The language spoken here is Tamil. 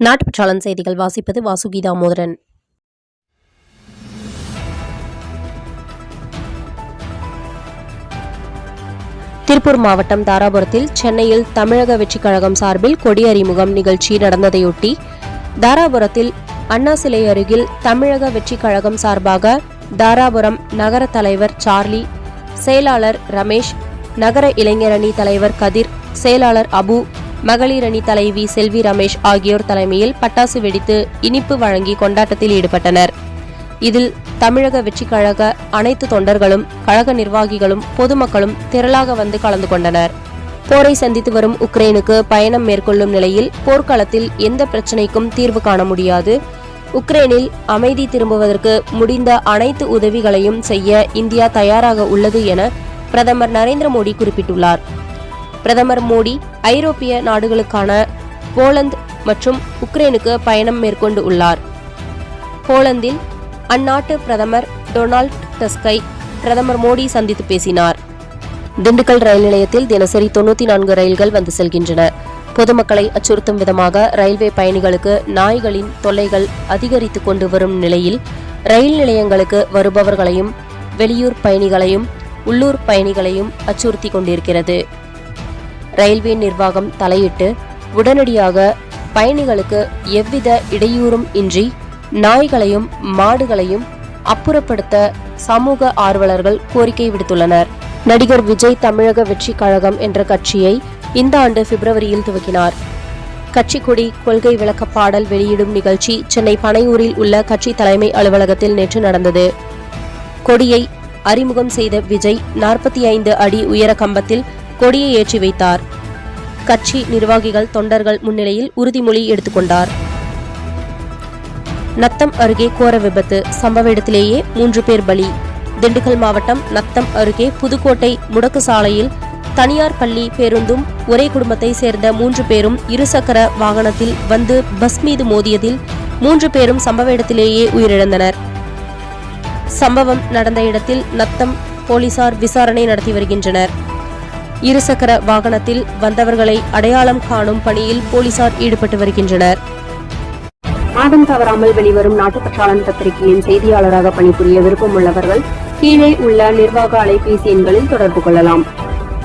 நாட்டுப்பற்றாளன் செய்திகள் வாசிப்பது வாசுகி தாமோதரன் திருப்பூர் மாவட்டம் தாராபுரத்தில் சென்னையில் தமிழக வெற்றிக் கழகம் சார்பில் கொடி அறிமுகம் நிகழ்ச்சி நடந்ததையொட்டி தாராபுரத்தில் அண்ணா சிலை அருகில் தமிழக வெற்றிக் கழகம் சார்பாக தாராபுரம் நகர தலைவர் சார்லி செயலாளர் ரமேஷ் நகர இளைஞரணி தலைவர் கதிர் செயலாளர் அபு மகளிர் அணி தலைவி செல்வி ரமேஷ் ஆகியோர் தலைமையில் பட்டாசு வெடித்து இனிப்பு வழங்கி கொண்டாட்டத்தில் ஈடுபட்டனர். இதில் தமிழக வெற்றிக் கழக அனைத்து தொண்டர்களும் கழக நிர்வாகிகளும் பொதுமக்களும் திரளாக வந்து கலந்து கொண்டனர். போரை சந்தித்து வரும் உக்ரைனுக்கு பயணம் மேற்கொள்ளும் நிலையில் போர்க்களத்தில் எந்த பிரச்சினைக்கும் தீர்வு காண முடியாது. உக்ரைனில் அமைதி திரும்புவதற்கு முடிந்த அனைத்து உதவிகளையும் செய்ய இந்தியா தயாராக உள்ளது என பிரதமர் நரேந்திர மோடி குறிப்பிட்டுள்ளார். பிரதமர் மோடி ஐரோப்பிய நாடுகளுக்கான போலந்து மற்றும் உக்ரைனுக்கு பயணம் மேற்கொண்டு உள்ளார். போலந்தில் அந்நாட்டு பிரதமர் டொனால்ட் டஸ்கை பிரதமர் மோடி சந்தித்து பேசினார். திண்டுக்கல் ரயில் நிலையத்தில் தினசரி தொண்ணூத்தி நான்கு ரயில்கள் வந்து செல்கின்றன. பொதுமக்களை அச்சுறுத்தும் விதமாக ரயில்வே பயணிகளுக்கு நாய்களின் தொல்லைகள் அதிகரித்துக் கொண்டு வரும் நிலையில் ரயில் நிலையங்களுக்கு வருபவர்களையும் வெளியூர் பயணிகளையும் உள்ளூர் பயணிகளையும் அச்சுறுத்தி கொண்டிருக்கிறது. ரயில்வே நிர்வாகம் தலையிட்டு உடனடியாக பயணிகளுக்கு எவ்வித இடையூறும் இன்றி நாய்களையும் மாடுகளையும் அப்புறப்படுத்த சமூக ஆர்வலர்கள் கோரிக்கை விடுத்துள்ளனர். நடிகர் விஜய் தமிழக வெற்றி கழகம் என்ற கட்சியை இந்த ஆண்டு பிப்ரவரியில் துவக்கினார். கட்சி கொடி கொள்கை விளக்க பாடல் வெளியிடும் நிகழ்ச்சி சென்னை பனையூரில் உள்ள கட்சி தலைமை அலுவலகத்தில் நேற்று நடந்தது. கொடியை அறிமுகம் செய்த விஜய் நாற்பத்தி ஐந்து அடி உயர கம்பத்தில் கொடியை ஏற்றி வைத்தார். கட்சி நிர்வாகிகள் தொண்டர்கள் முன்னிலையில் உறுதிமொழி எடுத்துக்கொண்டார் நத்தம் அருகே கோர விபத்து சம்பவ இடத்திலேயே மூன்று பேர் பலி. திண்டுக்கல் மாவட்டம் நத்தம் அருகே புதுக்கோட்டை முடக்கு சாலையில் தனியார் பள்ளி பேருந்தும் ஒரே குடும்பத்தை சேர்ந்த மூன்று பேரும் இருசக்கர வாகனத்தில் வந்து பஸ் மீது மோதியதில் மூன்று பேரும் சம்பவ இடத்திலேயே உயிரிழந்தனர். சம்பவம் நடந்த இடத்தில் நத்தம் போலீசார் விசாரணை நடத்தி வருகின்றனர். இருசக்கர வாகனத்தில் வந்தவர்களை அடையாளம் காணும் பணியில் போலீசார் ஈடுபட்டு வருகின்றனர். மாதம் தவறாமல் வெளிவரும் நாட்டுப்பற்றாளன் பத்திரிகையின் செய்தியாளராக பணிபுரிய விருப்பம் உள்ளவர்கள் கீழே உள்ள நிர்வாக அலைபேசி எண்களில் தொடர்பு கொள்ளலாம்.